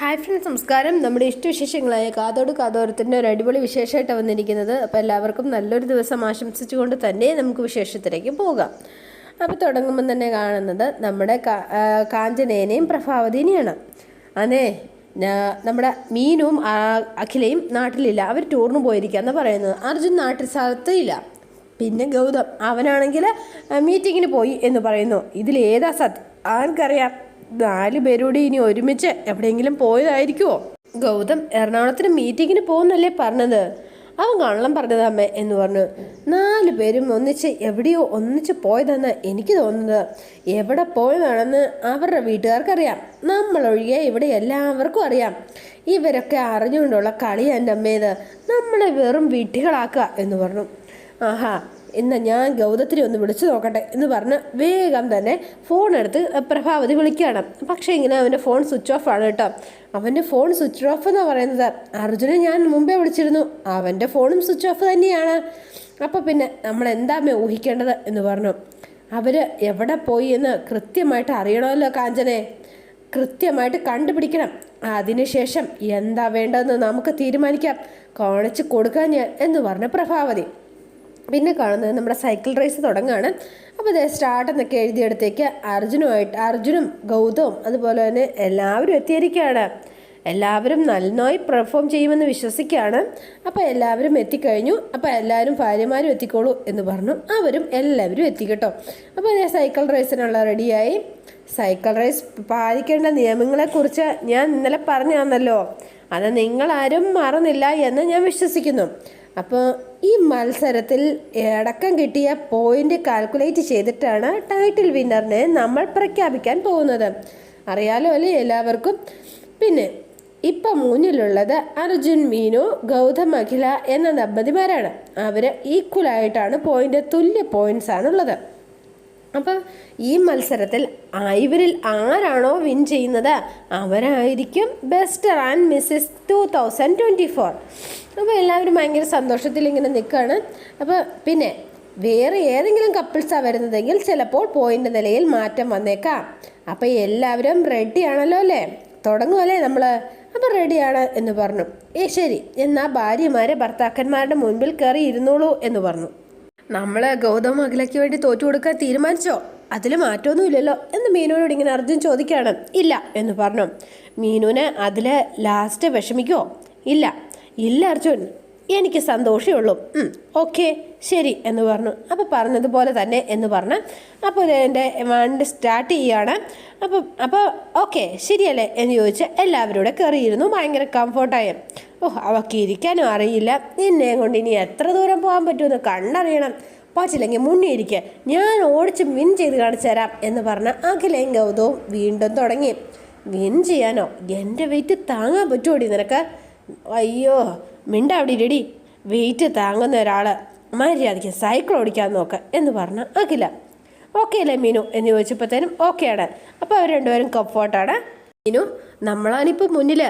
Hi friends നമസ്കാരം. നമ്മുടെ ഇഷ്ടവിശേഷങ്ങളായ കാതോട് കാതോരത്തിന്റെ ഒരു അടിപൊളി വിശേഷമായിട്ട് വന്നിരിക്കുന്നത്. അപ്പോൾ എല്ലാവർക്കും നല്ലൊരു ദിവസം ആശംസിച്ചുകൊണ്ട് തന്നെ നമുക്ക് വിശേഷത്തിലേക്ക് പോകാം. അപ്പോൾ തുടങ്ങുമ്പം തന്നെ കാണുന്നത് നമ്മുടെ കാഞ്ചനേനെയും പ്രഭാവതിനെയാണ്. അതെ നമ്മുടെ മീനും അഖിലയും നാട്ടിലില്ല. അവർ ടൂറിന് പോയിരിക്കുക എന്ന് പറയുന്നത്. അർജുൻ നാട്ടിൽ സ്ഥലത്തില്ല പിന്നെ ഗൗതം. അവനാണെങ്കിൽ മീറ്റിങ്ങിന് പോയി എന്ന് പറയുന്നു. ഇതിലേതാ സത്യം ആർക്കറിയാം? നാല് പേരോടെ ഇനി ഒരുമിച്ച് എവിടെയെങ്കിലും പോയതായിരിക്കുമോ ഗൗതം എറണാകുളത്തിന് മീറ്റിങ്ങിന് പോകുന്നല്ലേ പറഞ്ഞത്? അവൻ കള്ളം പറഞ്ഞത് അമ്മ എന്ന് പറഞ്ഞു. നാല് പേരും ഒന്നിച്ച് എവിടെയോ ഒന്നിച്ച് പോയതെന്ന് എനിക്ക് തോന്നുന്നത്. എവിടെ പോയതാണെന്ന് അവരുടെ വീട്ടുകാർക്കറിയാം. നമ്മളൊഴികെ ഇവിടെ എല്ലാവർക്കും അറിയാം. ഇവരൊക്കെ അറിഞ്ഞുകൊണ്ടുള്ള കളി അമ്മേത്. നമ്മളെ വെറും വീട്ടികളാക്കുക എന്ന് പറഞ്ഞു. ആഹാ ഇന്ന് ഞാൻ ഗൗതത്തിനെ ഒന്ന് വിളിച്ചു നോക്കട്ടെ എന്ന് പറഞ്ഞ് വേഗം തന്നെ ഫോൺ എടുത്ത് പ്രഭാവതി വിളിക്കുകയാണ്. പക്ഷേ ഇങ്ങനെ അവന്റെ ഫോൺ സ്വിച്ച് ഓഫ് ആണ് കേട്ടോ. അവന്റെ ഫോൺ സ്വിച്ച് ഓഫ് എന്ന് പറയുന്നത്? അർജുനെ ഞാൻ മുമ്പേ വിളിച്ചിരുന്നു. അവന്റെ ഫോണും സ്വിച്ച് ഓഫ് തന്നെയാണ്. അപ്പോൾ പിന്നെ നമ്മൾ എന്താമേ ഊഹിക്കേണ്ടത് എന്ന് പറഞ്ഞു. അവർ എവിടെ പോയി എന്ന് കൃത്യമായിട്ട് അറിയണമല്ലോ കാഞ്ചനെ. കൃത്യമായിട്ട് കണ്ടുപിടിക്കണം. അതിനുശേഷം എന്താ വേണ്ടതെന്ന് നമുക്ക് തീരുമാനിക്കാം. കാണിച്ചു കൊടുക്കാൻ ഞാൻ എന്ന് പറഞ്ഞ പ്രഭാവതി. പിന്നെ കാണുന്നത് നമ്മുടെ സൈക്കിൾ റേസ് തുടങ്ങുകയാണ് അപ്പോൾ അതേ സ്റ്റാർട്ട് എന്നൊക്കെ എഴുതിയെടുത്തേക്ക് അർജുനുമായിട്ട് അർജുനും ഗൗതവും അതുപോലെ തന്നെ എല്ലാവരും എത്തിയിരിക്കുകയാണ്. എല്ലാവരും നന്നായി പെർഫോം ചെയ്യുമെന്ന് വിശ്വസിക്കുകയാണ്. അപ്പോൾ എല്ലാവരും എത്തിക്കഴിഞ്ഞു. അപ്പോൾ എല്ലാവരും ഭാര്യമാരും എത്തിക്കോളൂ എന്ന് പറഞ്ഞു. അവരും എല്ലാവരും എത്തി കേട്ടോ അപ്പോൾ ഞാൻ സൈക്കിൾ റേസിനുള്ള റെഡിയായി. സൈക്കിൾ റേസ് പാലിക്കേണ്ട നിയമങ്ങളെക്കുറിച്ച് ഞാൻ ഇന്നലെ പറഞ്ഞു തന്നല്ലോ അത് നിങ്ങളാരും മറന്നില്ല എന്ന് ഞാൻ വിശ്വസിക്കുന്നു. അപ്പോൾ ഈ മത്സരത്തിൽ അടക്കം കിട്ടിയ പോയിന്റ് കാൽക്കുലേറ്റ് ചെയ്തിട്ടാണ് ടൈറ്റിൽ വിന്നറിനെ നമ്മൾ പ്രഖ്യാപിക്കാൻ പോകുന്നത്. അറിയാലോ അല്ലേ എല്ലാവർക്കും? പിന്നെ ഇപ്പം മുന്നിലുള്ളത് അർജുൻ മീനു ഗൗതം അഖില എന്ന ദമ്പതിമാരാണ്. അവർ ഈക്വലായിട്ടാണ് പോയിന്റ് തുല്യ പോയിന്റ്സ് ആണുള്ളത്. അപ്പം ഈ മത്സരത്തിൽ ഇവരിൽ ആരാണോ വിൻ ചെയ്യുന്നത്? അവരായിരിക്കും ബെസ്റ്റർ and Mrs two thousand twenty four അപ്പോൾ എല്ലാവരും ഭയങ്കര സന്തോഷത്തിൽ ഇങ്ങനെ നിൽക്കുകയാണ്. അപ്പോൾ പിന്നെ വേറെ ഏതെങ്കിലും കപ്പിൾസാണ് വരുന്നതെങ്കിൽ ചിലപ്പോൾ പോയിന്റ് നിലയിൽ മാറ്റം വന്നേക്കാം. അപ്പോൾ എല്ലാവരും റെഡി ആണല്ലോ അല്ലേ? തുടങ്ങുമല്ലേ നമ്മൾ അപ്പോൾ റെഡിയാണ് എന്ന് പറഞ്ഞു. ഏ ശരി. എന്നാൽ ഭാര്യമാരെ ഭർത്താക്കന്മാരുടെ മുൻപിൽ കയറി ഇരുന്നോളൂ എന്ന് പറഞ്ഞു. നമ്മൾ ഗൗതം അഖിലയ്ക്ക് വേണ്ടി തോറ്റു കൊടുക്കാൻ തീരുമാനിച്ചോ? അതിൽ മാറ്റമൊന്നുമില്ലല്ലോ എന്ന് മീനുവിനോട് ഇങ്ങനെ അർജുൻ ചോദിക്കുകയാണ്. ഇല്ല എന്ന് പറഞ്ഞു. മീനുവിന് അതിൽ ലാസ്റ്റ് വിഷമിക്കുമോ ഇല്ല. ഇല്ല അർജുൻ. എനിക്ക് സന്തോഷമേ ഉള്ളൂ. ഓക്കെ ശരി എന്ന് പറഞ്ഞു. അപ്പോൾ പറഞ്ഞതുപോലെ തന്നെ എന്ന് പറഞ്ഞ് അപ്പോൾ എന്റെ വണ്ടി സ്റ്റാർട്ട് ചെയ്യുകയാണ് അപ്പോൾ അപ്പോൾ ഓക്കെ ശരിയല്ലേ എന്ന് ചോദിച്ച് എല്ലാവരും കയറിയിരുന്നു. ഭയങ്കര കംഫർട്ടായി. ഓ അവൾക്ക് ഇരിക്കാനും അറിയില്ല. നിന്നെ കൊണ്ട് ഇനി എത്ര ദൂരം പോകാൻ പറ്റുമെന്ന് കണ്ടറിയണം പറ്റില്ലെങ്കിൽ മുന്നേ ഇരിക്കുക ഞാൻ ഓടിച്ച് വിൻ ചെയ്ത് കാണിച്ചു തരാം എന്ന് പറഞ്ഞ അഖിലയും ഗൗതവും വീണ്ടും തുടങ്ങി. വിൻ ചെയ്യാനോ? എന്റെ വെയിറ്റ് താങ്ങാൻ പറ്റുമോടി നിനക്ക്? അയ്യോ മിണ്ട അവിടെ ഇരടി. വെയിറ്റ് താങ്ങുന്ന ഒരാൾ മര്യാദയ്ക്ക് സൈക്കിൾ ഓടിക്കാൻ നോക്ക എന്ന് പറഞ്ഞ അഖില. ഓക്കെ അല്ലേ മീനു? എന്ന് ചോദിച്ചപ്പോഴത്തേനും ഓക്കെയാണ് അപ്പോൾ അവർ രണ്ടുപേരും കംഫോർട്ടാണ് മീനു നമ്മളാണിപ്പോൾ മുന്നിൽ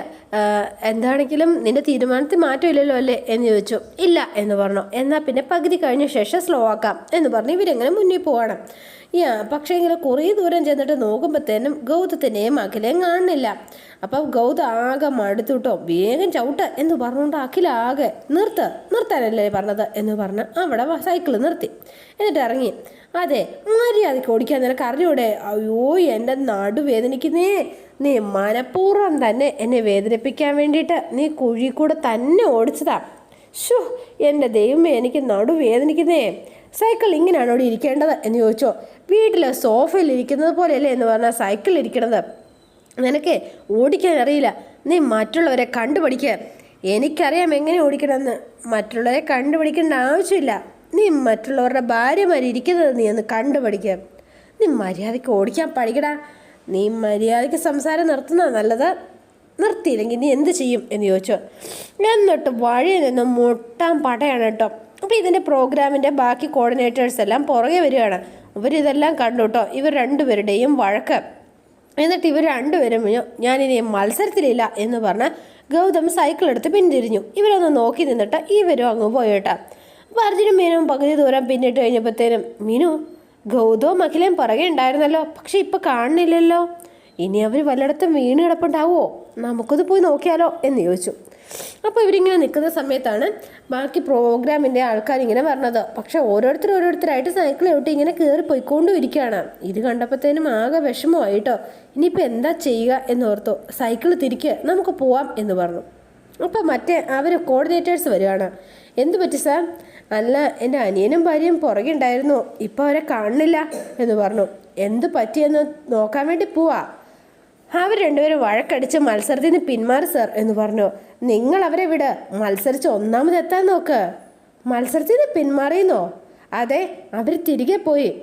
എന്താണെങ്കിലും നിന്റെ തീരുമാനത്തിൽ മാറ്റമില്ലല്ലോ അല്ലേ എന്ന് ചോദിച്ചു. ഇല്ല എന്ന് പറഞ്ഞു. എന്നാൽ പിന്നെ പകുതി കഴിഞ്ഞ ശേഷം സ്ലോ ആക്കാം എന്ന് പറഞ്ഞ് ഇവരെങ്ങനെ മുന്നിൽ പോവാണ്. യാ പക്ഷേ ഇങ്ങനെ കുറേ ദൂരം ചെന്നിട്ട് നോക്കുമ്പോഴത്തേനും ഗൗതത്തിനെയും അഖിലയും കാണുന്നില്ല. അപ്പം ഗൗത ആകെ മടുത്തുട്ടോ വേഗം ചവിട്ട് എന്ന് പറഞ്ഞുകൊണ്ട് അഖില ആകെ നിർത്ത് നിർത്താനല്ലേ പറഞ്ഞത് എന്ന് പറഞ്ഞ് അവിടെ സൈക്കിൾ നിർത്തി. എന്നിട്ട് ഇറങ്ങി. അതെ മര്യാദയ്ക്ക് ഓടിക്കാൻ നിനക്ക് അറിഞ്ഞൂടെ? അയ്യോ എന്റെ നടുവേദനിക്കുന്നേ. നീ നീ മനഃപൂർവം തന്നെ എന്നെ വേദനിപ്പിക്കാൻ വേണ്ടിയിട്ട് നീ കുഴി തന്നെ ഓടിച്ചതാ. ഷോ എന്റെ ദൈവമേ എനിക്ക് നടു വേദനിക്കുന്നേ സൈക്കിൾ ഇങ്ങനെയാണോ അവിടെ ഇരിക്കേണ്ടത് എന്ന് ചോദിച്ചോ. വീട്ടിലെ സോഫയിൽ ഇരിക്കുന്നത് പോലെയല്ലേ എന്ന് പറഞ്ഞാൽ സൈക്കിൾ ഇരിക്കണത്. നിനക്ക് ഓടിക്കാൻ അറിയില്ല. നീ മറ്റുള്ളവരെ കണ്ടുപിടിക്കുക എനിക്കറിയാം എങ്ങനെ ഓടിക്കണമെന്ന്. മറ്റുള്ളവരെ കണ്ടുപിടിക്കേണ്ട ആവശ്യമില്ല. നീ മറ്റുള്ളവരുടെ ഭാര്യമാർ ഇരിക്കുന്നത് നീ ഒന്ന് കണ്ടുപിടിക്കുക നീ മര്യാദയ്ക്ക് ഓടിക്കാൻ പഠിക്കടാ. നീ മര്യാദയ്ക്ക് സംസാരം നിർത്തുന്നതാണ് നല്ലത്. നിർത്തിയില്ലെങ്കിൽ നീ എന്ത് ചെയ്യും എന്ന് ചോദിച്ചു. എന്നിട്ട് വഴിയിൽ നിന്ന് മുട്ടാൻ പടയാണ് കേട്ടോ. അപ്പോൾ ഇതിന്റെ പ്രോഗ്രാമിന്റെ ബാക്കി കോർഡിനേറ്റേഴ്സ് എല്ലാം പുറകെ വരികയാണ്. ഇവരിതെല്ലാം കണ്ടു കേട്ടോ. ഇവർ രണ്ടുപേരുടെയും വഴക്ക്. എന്നിട്ട് ഇവർ രണ്ടുപേരും ഞാനിനി മത്സരത്തിലില്ല എന്ന് പറഞ്ഞ് ഗൗതം സൈക്കിൾ എടുത്ത് പിന്തിരിഞ്ഞു. ഇവരൊന്ന് നോക്കി നിന്നിട്ട് ഇവരും അങ്ങ് പോയിട്ടാ അപ്പോൾ അർജുനും മീനും പകുതി ദൂരം പിന്നിട്ട് കഴിഞ്ഞപ്പോഴത്തേനും മീനു ഗൗതവും അഖിലയും പുറകെ ഉണ്ടായിരുന്നല്ലോ. പക്ഷെ ഇപ്പം കാണുന്നില്ലല്ലോ. ഇനി അവർ വല്ലയിടത്തും വീണ് കിടപ്പുണ്ടാവുമോ നമുക്കത് പോയി നോക്കിയാലോ എന്ന് ചോദിച്ചു. അപ്പോൾ ഇവരിങ്ങനെ നിൽക്കുന്ന സമയത്താണ് ബാക്കി പ്രോഗ്രാമിന്റെ ആൾക്കാർ ഇങ്ങനെ പറഞ്ഞത് പക്ഷെ ഓരോരുത്തർ ഓരോരുത്തരായിട്ട് സൈക്കിൾ ചവിട്ടി ഇങ്ങനെ കയറി പോയിക്കൊണ്ടും ഇരിക്കുകയാണ് ഇത് കണ്ടപ്പോഴത്തേനും ആകെ വിഷമമായിട്ടോ. ഇനിയിപ്പോൾ എന്താ ചെയ്യുക എന്ന് ഓർത്തു. സൈക്കിൾ തിരിക്ക് നമുക്ക് പോവാം എന്ന് പറഞ്ഞു. അപ്പോൾ മറ്റേ അവർ കോർഡിനേറ്റേഴ്സ് വരികയാണ് എന്ത് പറ്റി സാർ? അല്ല എന്റെ അനിയനും ഭാര്യയും പുറകെ ഉണ്ടായിരുന്നു. ഇപ്പോൾ അവരെ കാണുന്നില്ല എന്ന് പറഞ്ഞു. എന്ത് പറ്റിയെന്ന് നോക്കാൻ വേണ്ടി പോവാ. അവർ രണ്ടുപേരും വഴക്കടിച്ച് മത്സരത്തിൽ നിന്ന് പിന്മാറി സർ എന്ന് പറഞ്ഞു. നിങ്ങൾ അവരെ വിട്. മത്സരിച്ച് ഒന്നാമതെത്താൻ നോക്ക്. മത്സരത്തിൽ നിന്ന് പിന്മാറിയെന്നോ? അതെ അവർ തിരികെ പോയി.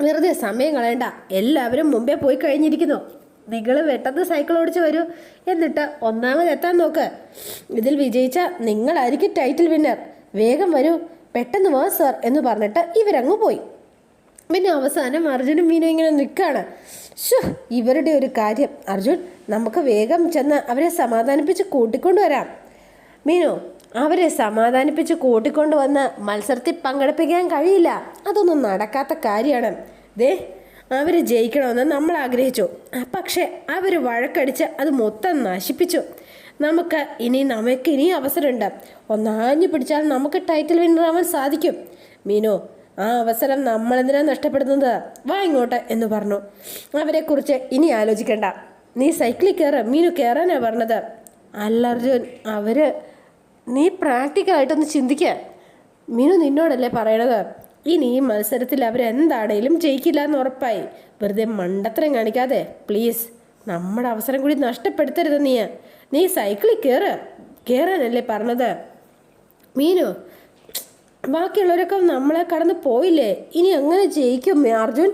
വെറുതെ സമയം കളയണ്ട. എല്ലാവരും മുമ്പേ പോയി കഴിഞ്ഞിരിക്കുന്നു. നിങ്ങൾ പെട്ടെന്ന് സൈക്കിൾ ഓടിച്ച് വരൂ. എന്നിട്ട് ഒന്നാമത് എത്താൻ നോക്ക്. ഇതിൽ വിജയിച്ച നിങ്ങളായിരിക്കും ടൈറ്റിൽ വിന്നർ വേഗം വരൂ. പെട്ടെന്ന് വാ സർ എന്ന് പറഞ്ഞിട്ട് ഇവരങ്ങ് പോയി. പിന്നെ അവസാനം അർജുനും മീനും ഇങ്ങനെ നിൽക്കുകയാണ് ഷോ ഇവരുടെ ഒരു കാര്യം. അർജുൻ നമുക്ക് വേഗം ചെന്ന് അവരെ സമാധാനിപ്പിച്ച് കൂട്ടിക്കൊണ്ടുവരാം മീനു അവരെ സമാധാനിപ്പിച്ച് കൂട്ടിക്കൊണ്ടുവന്ന് മത്സരത്തിൽ പങ്കെടുപ്പിക്കാൻ കഴിയില്ല. അതൊന്നും നടക്കാത്ത കാര്യമാണ്. ദേ അവർ ജയിക്കണമെന്ന് നമ്മൾ ആഗ്രഹിച്ചു. പക്ഷേ അവർ വഴക്കടിച്ച് അത് മൊത്തം നശിപ്പിച്ചു. നമുക്ക് ഇനി നമുക്ക് ഇനി അവസരമുണ്ട്. ഒന്നാഞ്ഞു പിടിച്ചാൽ നമുക്ക് ടൈറ്റിൽ വിന്നർ ആവാൻ സാധിക്കും. മീനു ആ അവസരം നമ്മളെന്തിനാണ് നഷ്ടപ്പെടുന്നത്? വാ ഇങ്ങോട്ട് എന്ന് പറഞ്ഞു. അവരെക്കുറിച്ച് ഇനി ആലോചിക്കണ്ട. നീ സൈക്കിളിൽ കയറ. മീനു കയറാനാണ് പറഞ്ഞത്. അല്ല അർജുൻ അവർ നീ പ്രാക്ടിക്കലായിട്ടൊന്ന് ചിന്തിക്കുക മീനു നിന്നോടല്ലേ പറയണത്? ഇനി ഈ മത്സരത്തിൽ അവരെന്താണേലും ജയിക്കില്ല എന്ന് ഉറപ്പായി. വെറുതെ മണ്ടത്തരം കാണിക്കാതെ പ്ലീസ് നമ്മുടെ അവസരം കൂടി നഷ്ടപ്പെടുത്തരുത് നീ. നീ സൈക്കിളിൽ കയറ് കയറാനല്ലേ പറഞ്ഞത്. മീനു ബാക്കിയുള്ളവരൊക്കെ നമ്മളെ കടന്ന് പോയില്ലേ? ഇനി എങ്ങനെ ജയിക്കും അർജുൻ?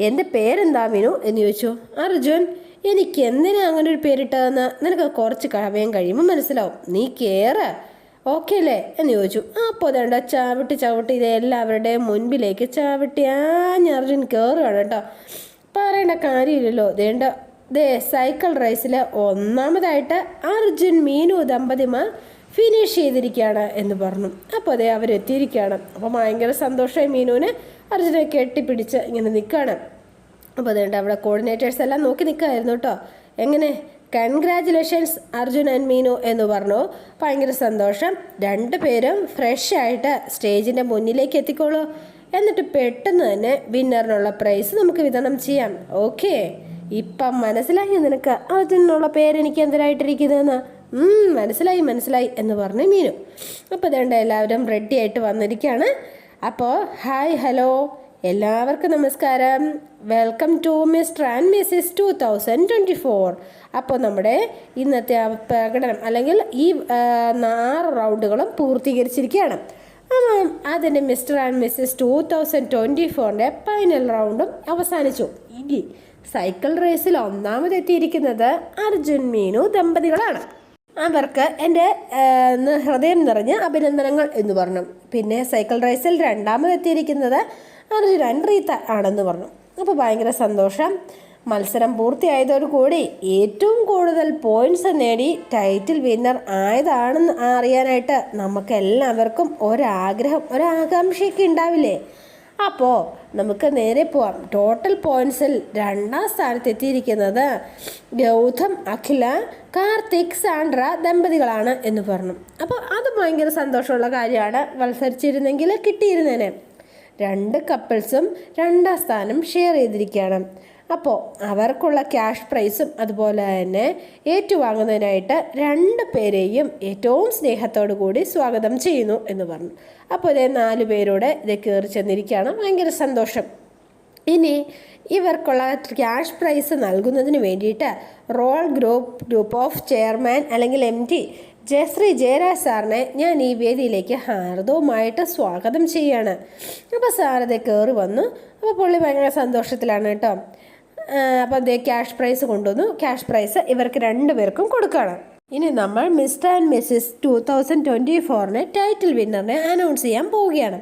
എന്റെ പേരെന്താ മീനു എന്ന് ചോദിച്ചു. അർജുൻ എനിക്ക് എന്തിനാ അങ്ങനെ ഒരു പേരിട്ടതെന്ന്? നിനക്ക് കുറച്ച് കഴിയുമ്പോൾ മനസ്സിലാവും. നീ കയറ് ഓക്കെ അല്ലേ എന്ന് ചോദിച്ചു. അപ്പോൾ അതേണ്ട ചാവിട്ടി ചവിട്ടി ഇത് എല്ലാവരുടെയും മുൻപിലേക്ക് ചാവിട്ടി ആഞ്ഞർജുൻ കയറുകയാണ് കേട്ടോ. പറയേണ്ട കാര്യമില്ലല്ലോ. ദേണ്ട ദേ സൈക്കിൾ റേസിൽ ഒന്നാമതായിട്ട് അർജുൻ മീനു ദമ്പതിമാർ ഫിനിഷ് ചെയ്തിരിക്കുകയാണ് എന്ന് പറഞ്ഞു. അപ്പോൾ അതേ അവരെത്തിയിരിക്കുകയാണ്. അപ്പോൾ ഭയങ്കര സന്തോഷമായി മീനുവിന് അർജുനെ കെട്ടിപ്പിടിച്ച് ഇങ്ങനെ നിൽക്കുകയാണ്. അപ്പോൾ അതേണ്ട അവിടെ കോർഡിനേറ്റേഴ്സ് എല്ലാം നോക്കി നിൽക്കുമായിരുന്നു കേട്ടോ. എങ്ങനെ? കൺഗ്രാറ്റുലേഷൻസ് അർജുൻ ആൻഡ് മീനു എന്ന് പറഞ്ഞു. ഭയങ്കര സന്തോഷം. രണ്ട് പേരും ഫ്രഷ് ആയിട്ട് സ്റ്റേജിന്റെ മുന്നിലേക്ക് എത്തിക്കോളൂ. എന്നിട്ട് പെട്ടെന്ന് തന്നെ വിന്നറിനുള്ള പ്രൈസ് നമുക്ക് വിതരണം ചെയ്യാം. ഓക്കെ ഇപ്പം മനസ്സിലായി നിനക്ക് അർജുനുള്ള പേര് എനിക്ക് എന്തിനായിട്ടിരിക്കുന്നതെന്ന്? മനസ്സിലായി മനസ്സിലായി എന്ന് പറഞ്ഞു മീനു. അപ്പോൾ ഇതേണ്ട എല്ലാവരും റെഡി ആയിട്ട് വന്നിരിക്കുകയാണ് അപ്പോൾ ഹായ് ഹലോ എല്ലാവർക്കും നമസ്കാരം. Welcome to Mr and Mrs two thousand twenty four അപ്പോൾ നമ്മുടെ ഇന്നത്തെ പ്രകടനം അല്ലെങ്കിൽ ഈ ആറ് റൗണ്ടുകളും പൂർത്തീകരിച്ചിരിക്കുകയാണ്. അതിന്റെ mister and missus two thousand twenty ഫോറിന്റെ ഫൈനൽ റൗണ്ടും അവസാനിച്ചു. ഇനി സൈക്കിൾ റേസിൽ ഒന്നാമതെത്തിയിരിക്കുന്നത് അർജുൻ മീനു ദമ്പതികളാണ്. അവർക്ക് എന്റെ ഹൃദയം നിറഞ്ഞ അഭിനന്ദനങ്ങൾ എന്ന് പറഞ്ഞു. പിന്നെ സൈക്കിൾ റേസിൽ രണ്ടാമതെത്തിയിരിക്കുന്നത് അർജുനൻ അൻറീത്ത ആണെന്ന് പറഞ്ഞു. അപ്പോൾ ഭയങ്കര സന്തോഷം. മത്സരം പൂർത്തിയായതോടുകൂടി ഏറ്റവും കൂടുതൽ പോയിന്റ്സ് നേടി ടൈറ്റിൽ വിന്നർ ആയതാണെന്ന് അറിയാനായിട്ട് നമുക്ക് എല്ലാവർക്കും ഒരാഗ്രഹം ഒരാകാംക്ഷയൊക്കെ ഉണ്ടാവില്ലേ? അപ്പോൾ നമുക്ക് നേരെ പോവാം. ടോട്ടൽ പോയിന്റ്സിൽ രണ്ടാം സ്ഥാനത്ത് എത്തിയിരിക്കുന്നത് ഗൗതം അഖില കാർത്തിക് സാൻഡ്ര ദമ്പതികളാണ് എന്ന് പറഞ്ഞു. അപ്പോൾ അത് ഭയങ്കര സന്തോഷമുള്ള കാര്യമാണ്. മത്സരിച്ചിരുന്നെങ്കിൽ കിട്ടിയിരുന്നേനെ. രണ്ട് കപ്പിൾസും രണ്ടാം സ്ഥാനം ഷെയർ ചെയ്തിരിക്കുകയാണ്. അപ്പോൾ അവർക്കുള്ള ക്യാഷ് പ്രൈസും അതുപോലെ തന്നെ ഏറ്റുവാങ്ങുന്നതിനായിട്ട് രണ്ട് പേരെയും ഏറ്റവും സ്നേഹത്തോടു കൂടി സ്വാഗതം ചെയ്യുന്നു എന്ന് പറഞ്ഞു. അപ്പോൾ ഇതേ നാല് പേരോടെ ഇത് കയറി ചെന്നിരിക്കുകയാണ്. ഭയങ്കര സന്തോഷം. ഇനി ഇവർക്കുള്ള ക്യാഷ് പ്രൈസ് നൽകുന്നതിന് വേണ്ടിയിട്ട് Royal group group of chairman അല്ലെങ്കിൽ എം ടി ജയശ്രീ ജയരാജ് സാറിനെ ഞാൻ ഈ വേദിയിലേക്ക് ഹാർദവുമായിട്ട് സ്വാഗതം ചെയ്യാണ്. അപ്പോൾ സാറത് കയറി വന്നു. അപ്പോൾ പുള്ളി ഭയങ്കര സന്തോഷത്തിലാണ് കേട്ടോ. അപ്പോൾ അതേ ക്യാഷ് പ്രൈസ് കൊണ്ടുവന്നു. ക്യാഷ് പ്രൈസ് ഇവർക്ക് രണ്ടുപേർക്കും കൊടുക്കുകയാണ്. ഇനി നമ്മൾ Mr and Mrs two thousand twenty ഫോറിന് title വിന്നറിനെ അനൗൺസ് ചെയ്യാൻ പോവുകയാണ്.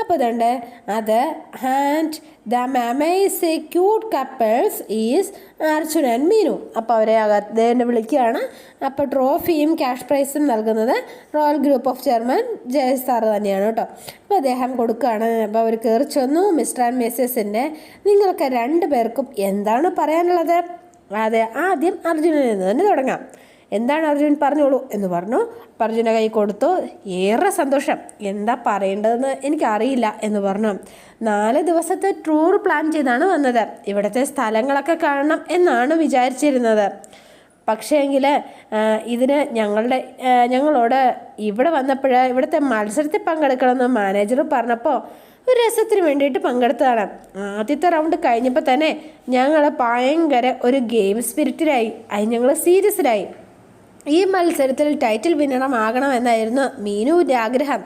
അപ്പോൾ അതുകൊണ്ട് അത് and the മെമേസ് cute couples is Arjun and Meenu. അപ്പോൾ അവരെ അദ്ദേഹം വിളിക്കുകയാണ്. അപ്പോൾ ട്രോഫിയും ക്യാഷ് പ്രൈസും നൽകുന്നത് റോയൽ ഗ്രൂപ്പ് ഓഫ് ചെയർമാൻ ജയസ് സാർ തന്നെയാണ് കേട്ടോ. അപ്പോൾ അദ്ദേഹം കൊടുക്കുകയാണ്. അപ്പോൾ അവർ കയറി ചെന്നു. മിസ്റ്റർ ആൻഡ് മിസ്സസിന്റെ നിങ്ങൾക്ക് രണ്ട് പേർക്കും എന്താണ് പറയാനുള്ളത്? അതെ ആദ്യം അർജുനനിൽ നിന്ന് തന്നെ തുടങ്ങാം. എന്താണ് അർജുൻ പറഞ്ഞോളൂ എന്ന് പറഞ്ഞു. അർജുന കൈ കൊടുത്തു. ഏറെ സന്തോഷം. എന്താ പറയേണ്ടതെന്ന് എനിക്കറിയില്ല എന്ന് പറഞ്ഞു. നാല് ദിവസത്തെ ടൂർ പ്ലാൻ ചെയ്താണ് വന്നത്. ഇവിടുത്തെ സ്ഥലങ്ങളൊക്കെ കാണണം എന്നാണ് വിചാരിച്ചിരുന്നത്. പക്ഷേങ്കിൽ ഇതിന് ഞങ്ങളുടെ ഞങ്ങളോട് ഇവിടെ വന്നപ്പോൾ ഇവിടുത്തെ മത്സരത്തിൽ പങ്കെടുക്കണമെന്ന് മാനേജർ പറഞ്ഞപ്പോൾ ഒരു രസത്തിന് വേണ്ടിയിട്ട് പങ്കെടുത്തതാണ്. ആദ്യത്തെ റൗണ്ട് കഴിഞ്ഞപ്പോൾ തന്നെ ഞങ്ങൾ ഭയങ്കര ഒരു ഗെയിം സ്പിരിറ്റിലായി അത് ഞങ്ങൾ സീരിയസിലായി ഈ മത്സരത്തിൽ ടൈറ്റിൽ വിന്നറമാകണമെന്നായിരുന്നു മീനുവിന്റെ ആഗ്രഹം.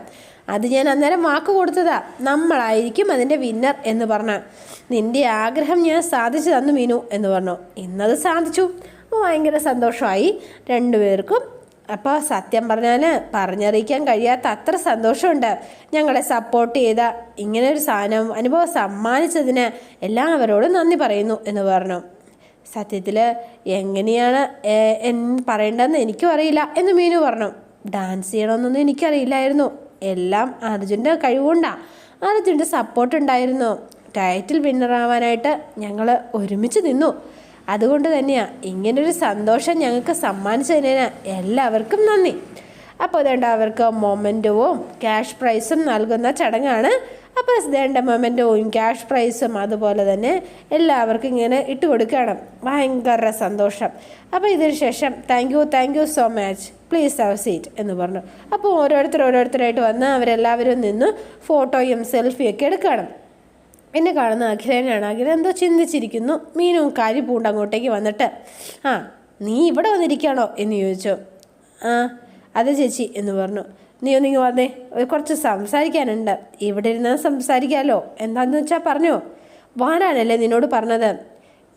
അത് ഞാൻ അന്നേരം വാക്ക് കൊടുത്തതാ. നമ്മളായിരിക്കും അതിന്റെ വിന്നർ എന്ന് പറഞ്ഞു. നിന്റെ ആഗ്രഹം ഞാൻ സാധിച്ചു തന്നു മീനു എന്ന് പറഞ്ഞു. ഇന്നത് സാധിച്ചു. ഭയങ്കര സന്തോഷമായി. രണ്ടുപേർക്കും അപ്പോൾ സത്യം പറഞ്ഞാൽ പറഞ്ഞറിയിക്കാൻ കഴിയാത്ത അത്ര സന്തോഷമുണ്ട്. ഞങ്ങളെ സപ്പോർട്ട് ചെയ്ത ഇങ്ങനെ ഒരു സാധനം അനുഭവം സമ്മാനിച്ചതിന് എല്ലാവരോടും നന്ദി പറയുന്നു എന്ന് പറഞ്ഞു. സത്യത്തിൽ എങ്ങനെയാണ് എൻ പറയേണ്ടതെന്ന് എനിക്കും അറിയില്ല എന്ന് മീനു പറഞ്ഞു. ഡാൻസ് ചെയ്യണമെന്നൊന്നും എനിക്കറിയില്ലായിരുന്നു. എല്ലാം അർജുന്റെ കഴിവുകൊണ്ടാണ് അർജുന്റെ സപ്പോർട്ട് ഉണ്ടായിരുന്നു. ടൈറ്റിൽ വിന്നറാവാനായിട്ട് ഞങ്ങൾ ഒരുമിച്ച് നിന്നു. അതുകൊണ്ട് തന്നെയാണ് ഇങ്ങനൊരു സന്തോഷം ഞങ്ങൾക്ക് സമ്മാനിച്ചതിന് എല്ലാവർക്കും നന്ദി. അപ്പോൾ അതുകൊണ്ട് അവർക്ക് മൊമെന്റവും ക്യാഷ് പ്രൈസും നൽകുന്ന ചടങ്ങാണ് അപ്പോൾ ദേണ്ട മൊമെന്റവും ക്യാഷ് പ്രൈസും അതുപോലെ തന്നെ എല്ലാവർക്കും ഇങ്ങനെ ഇട്ട് കൊടുക്കണം. ഭയങ്കര സന്തോഷം. അപ്പോൾ ഇതിന് ശേഷം thank you thank you so much please have seat എന്ന് പറഞ്ഞു. അപ്പോൾ ഓരോരുത്തർ ഓരോരുത്തരായിട്ട് വന്ന് അവരെല്ലാവരും നിന്ന് ഫോട്ടോയും സെൽഫിയൊക്കെ എടുക്കണം. എന്നെ കാണുന്ന അഖിലേനാണ് അഖില എന്തോ ചിന്തിച്ചിരിക്കുന്നു. മീനും കാരി പൂണ്ട് അങ്ങോട്ടേക്ക് വന്നിട്ട് ആ നീ ഇവിടെ വന്നിരിക്കണോ? എന്ന് ചോദിച്ചു. ആ അതെ ചേച്ചി എന്ന് പറഞ്ഞു. നീ ഒന്നിങ്ങ് വന്നേ. കുറച്ച് സംസാരിക്കാനുണ്ട്. ഇവിടെ ഇരുന്ന് സംസാരിക്കാമല്ലോ എന്താണെന്ന് വെച്ചാൽ പറഞ്ഞോ. വാനാണല്ലേ നിന്നോട് പറഞ്ഞത്.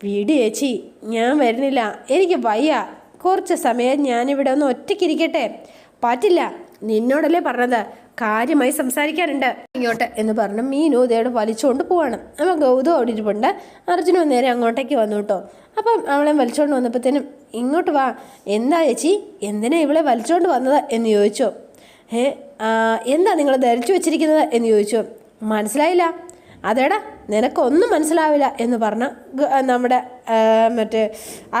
വീട് ചേച്ചി ഞാൻ വരുന്നില്ല. എനിക്ക് വയ്യ. കുറച്ച് സമയം ഞാനിവിടെ ഒന്ന് ഒറ്റയ്ക്കിരിക്കട്ടെ പറ്റില്ല. നിന്നോടല്ലേ പറഞ്ഞത്. കാര്യമായി സംസാരിക്കാനുണ്ട്. ഇങ്ങോട്ട് എന്ന് പറഞ്ഞ് മീനു ഇതേടെ വലിച്ചുകൊണ്ട് പോവാണ്. അപ്പം ഗൗതം അവിടെ ഇരിപ്പുണ്ട്. അർജുനും നേരെ അങ്ങോട്ടേക്ക് വന്നു കേട്ടോ. അപ്പം അവളെ വലിച്ചുകൊണ്ട് വന്നപ്പോഴത്തേനും ഇങ്ങോട്ട് വാ. എന്താ ചേച്ചി? എന്തിനാ ഇവളെ വലിച്ചുകൊണ്ട് വന്നത്? എന്ന് ചോദിച്ചു. ഏ എന്താ നിങ്ങൾ ധരിച്ചു വെച്ചിരിക്കുന്നത് എന്ന് ചോദിച്ചു. മനസ്സിലായില്ല. അതേടാ നിനക്കൊന്നും മനസ്സിലാവില്ല എന്ന് പറഞ്ഞ നമ്മുടെ മറ്റേ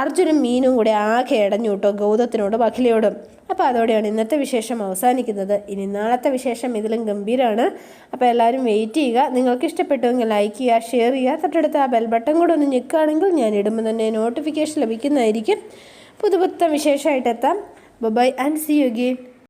അർജുനും മീനും കൂടെ ആകെ ഇടഞ്ഞു കേട്ടോ ഗൗതത്തിനോടും അഖിലയോടും. അപ്പോൾ അതോടെയാണ് ഇന്നത്തെ വിശേഷം അവസാനിക്കുന്നത്. ഇനി നാളത്തെ വിശേഷം ഇതിലും ഗംഭീരമാണ് അപ്പോൾ എല്ലാവരും വെയിറ്റ് ചെയ്യുക. നിങ്ങൾക്ക് ഇഷ്ടപ്പെട്ടുവെങ്കിൽ ലൈക്ക് ചെയ്യുക ഷെയർ ചെയ്യുക. തൊട്ടടുത്ത് ആ ബെൽ ബട്ടൺ കൂടെ ഒന്ന് ഞെക്കുകയാണെങ്കിൽ ഞാൻ ഇടുമ്പോൾ തന്നെ നോട്ടിഫിക്കേഷൻ ലഭിക്കുന്നതായിരിക്കും. പുതുപുത്ത വിശേഷമായിട്ട് എത്താം. Bye and see you again